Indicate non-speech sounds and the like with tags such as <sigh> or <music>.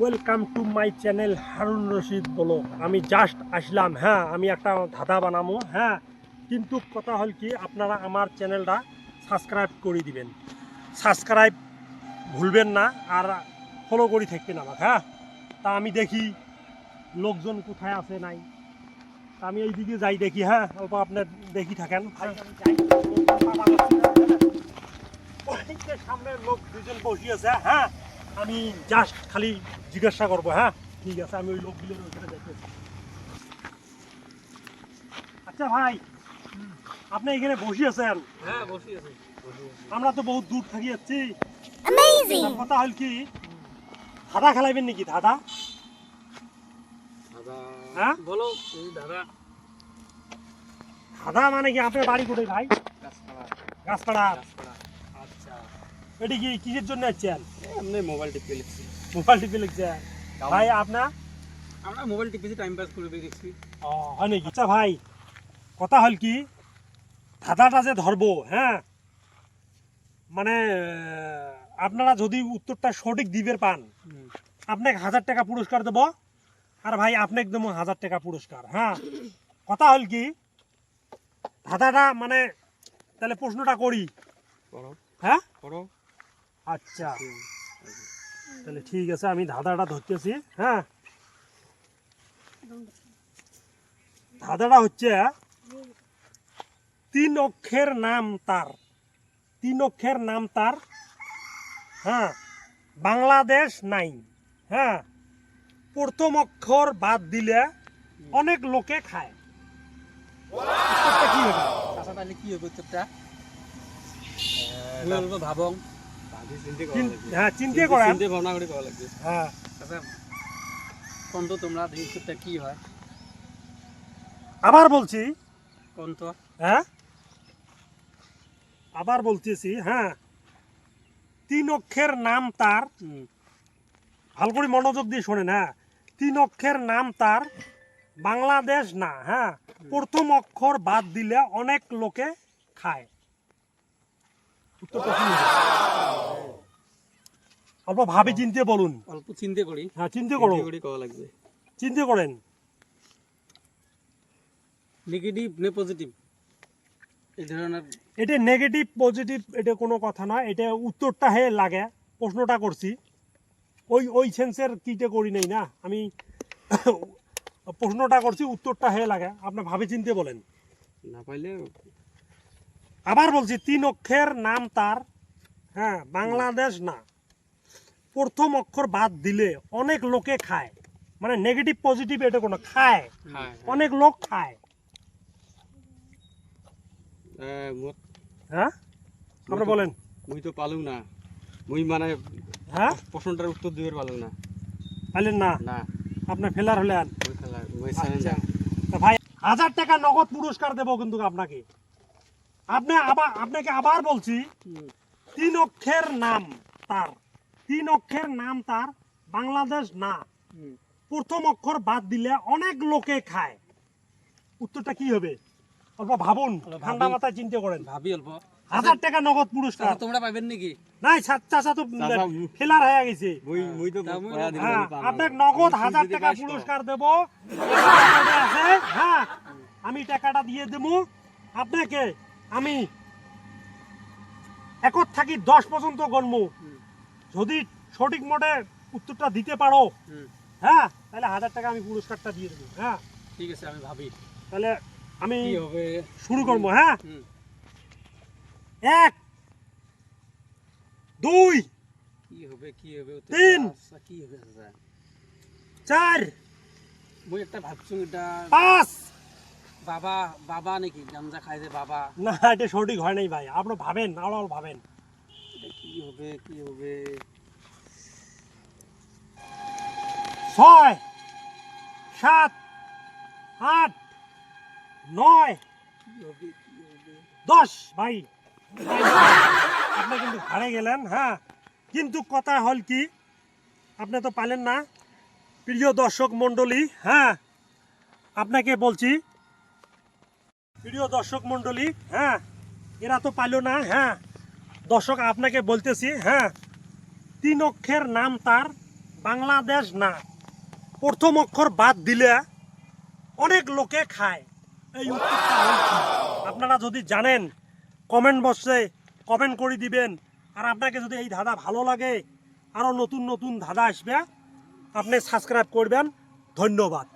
Welcome to my channel Harun Rashid বলো। আমি just আসলাম হ্যাঁ আমি একটা ধাঁধা বানাবো হ্যাঁ। কিন্তু কথা হল কি, আপনারা আমার চ্যানেলটা সাবস্ক্রাইব করে দিবেন। সাবস্ক্রাইব ভুলবেন না আর ফলো করে থাকবেন আমাকে হ্যাঁ। তা আমি দেখি লোকজন কোথায় আছে, নাই। তা আমি এইদিকে যাই দেখি হ্যাঁ অল্প আপনার দেখি থাকেন। হ্যাঁ। সামনে লোক দুজন বসিয়েছে হ্যাঁ। আমি জাস্ট খালি জিজ্ঞাসা করব হ্যাঁ? ঠিক আছে আমি ওই লোকগুলোর ওইখানে আচ্ছা ভাই আপনি এখানে হ্যাঁ বসি আছি। আমরা তো বহুত দূর থাকি যাচ্ছি। কথা হল কি ধাঁধা খেলাইবেন নাকি ধাঁধা? দাদা হ্যাঁ? বলো দাদা ধাঁধা। মানে কি আপনার বাড়ি কোথায় ভাই? গাছপাড়া আচ্ছা এটি কি কিসের জন্য আসছেন এমনি মোবাইল টিপে লিখছি। মোবাইল টিপে লিখছেন ভাই আপনার? আমরা মোবাইল টিপেছি টাইম পাস করে দেখছি ও হয় নাকি? আচ্ছা ভাই কথা হল কি ধাঁধাটা যে ধরবো হ্যাঁ? মানে আপনারা যদি উত্তরটা সঠিক দিবের পান আপনাকে হাজার টাকা পুরস্কার দেবো। আর ভাই আপনাকে দেবো হাজার টাকা পুরস্কার হ্যাঁ? কথা হল কি ধাঁধাটা মানে তাহলে প্রশ্নটা করি। করো। হ্যাঁ? আচ্ছা। তাহলে ঠিক আছে, আমি ধাঁধাটা ধরতেছি হ্যাঁ? ধাঁধাটা হচ্ছে তিন অক্ষের নাম তার, তিন অক্ষের নাম তার হ্যাঁ? বাংলাদেশ নাই হ্যাঁ? প্রথম অক্ষর বাদ দিলে অনেক লোকে খায়। কি হবে? কি হবে ভাবং। হ্যাঁ চিন্তা করেন। চিন্তা ভাবনা করে করা লাগবে। হ্যাঁ। আচ্ছা তোমরা কি হয়? আবার বলছি। কোন হ্যাঁ? আবার বলতেছি হ্যাঁ। তিন অক্ষের নাম তার। ভালো করে মনোযোগ দিয়ে শোনেন হ্যাঁ। তিন অক্ষের নাম তার বাংলাদেশ না হ্যাঁ। প্রথম অক্ষর বাদ দিলে অনেক লোকে খায়। উত্তরটা কি অল্প ভাবে চিনতে বলুন। অল্প চিন্তা করি। হ্যাঁ চিনতে করো। করা লাগবে। চিনতে করেন। নেগেটিভ নে পজিটিভ এই ধরনের এটা নেগেটিভ পজিটিভ এটা কোনো কথা নয় এটা উত্তরটা হে লাগে। প্রশ্নটা করছি। ওই ওই সেন্সের কিটা করি নাই না? আমি <coughs> প্রশ্নটা করছি উত্তরটা হে লাগে। আপনি ভাবে চিনতে বলেন। না পাইলে আবার বলছি তিন অক্ষরের নাম তার হ্যাঁ বাংলাদেশ না। প্রথম অক্ষর বাদ দিলে অনেক লোকে খায়। মানে নেগেটিভ পজিটিভ এটা কোনো খায়। হ্যাঁ। অনেক লোক খায়। হ্যাঁ আপনি বলেন। মুই তো পালু না। মুই মানে হ্যাঁ? প্রশ্নটার উত্তর দিবার পালু না। পাইলেন না? না। আপনি ফেলার হলেন। আচ্ছা। ভাই হাজার টাকা নগদ পুরস্কার দেবো কিন্তু আপনাকে। আপনি আবার আপনাকে আবার বলছি তিন অক্ষের নাম তার তিন অক্ষের নাম তার বাংলাদেশ না। প্রথম অক্ষর বাদ দিলে অনেক লোকে খায়। উত্তরটা কি হবে? অল্প ভাবুন ঠান্ডা মাথায় চিন্তা করেন। ভাবি অল্প। হাজার টাকা নগদ পুরস্কার। তোমরা পাইবেন নাকি? নাই চাচা তো ফেলার হয়ে গেছে। হ্যাঁ আপনাকে নগদ হাজার টাকা পুরস্কার দেব। <laughs> হ্যাঁ আমি টাকাটা দিয়ে দেব। আপনাকে আমি একর থাকি দশ পর্যন্ত গণব যদি সঠিক মতে উত্তরটা দিতে পারো হ্যাঁ তাহলে হাজার টাকা আমি পুরস্কারটা দিয়ে দেবো হ্যাঁ। ঠিক আছে আমি ভাবি। তাহলে আমি শুরু করব হ্যাঁ। এক দুই কি হবে কি হবে তিন। আচ্ছা, কি হবে আচ্ছা। চার মুই একটা ভাবছুং এটা। পাঁচ বাবা বাবা নাকি? গাঞ্জা খাই যে বাবা। না এটা সঠিক হয় নাই ভাই। আপনি ভাবেন আরও ভাবেন। কি হবে কি হবে? ছয় সাত আট নয় দশ ভাই। আপনি কিন্তু হারে গেলেন হ্যাঁ। কিন্তু কথা হল কি আপনি তো পালেন না। প্রিয় দর্শক মণ্ডলী হ্যাঁ আপনাকে বলছি প্রিয় দর্শক মণ্ডলী হ্যাঁ এরা তো পাইল না হ্যাঁ। দর্শক, আপনাকে বলতেছি হ্যাঁ তিন অক্ষের নাম তার, বাংলাদেশ না। প্রথম অক্ষর বাদ দিলে অনেক লোকে খায়। এই উত্তরটা আপনারা যদি জানেন কমেন্ট বক্সে কমেন্ট করে দিবেন। আর আপনাকে যদি এই ধাঁধা ভালো লাগে আরও নতুন নতুন ধাঁধা আসবে, আপনি সাবস্ক্রাইব করবেন। ধন্যবাদ।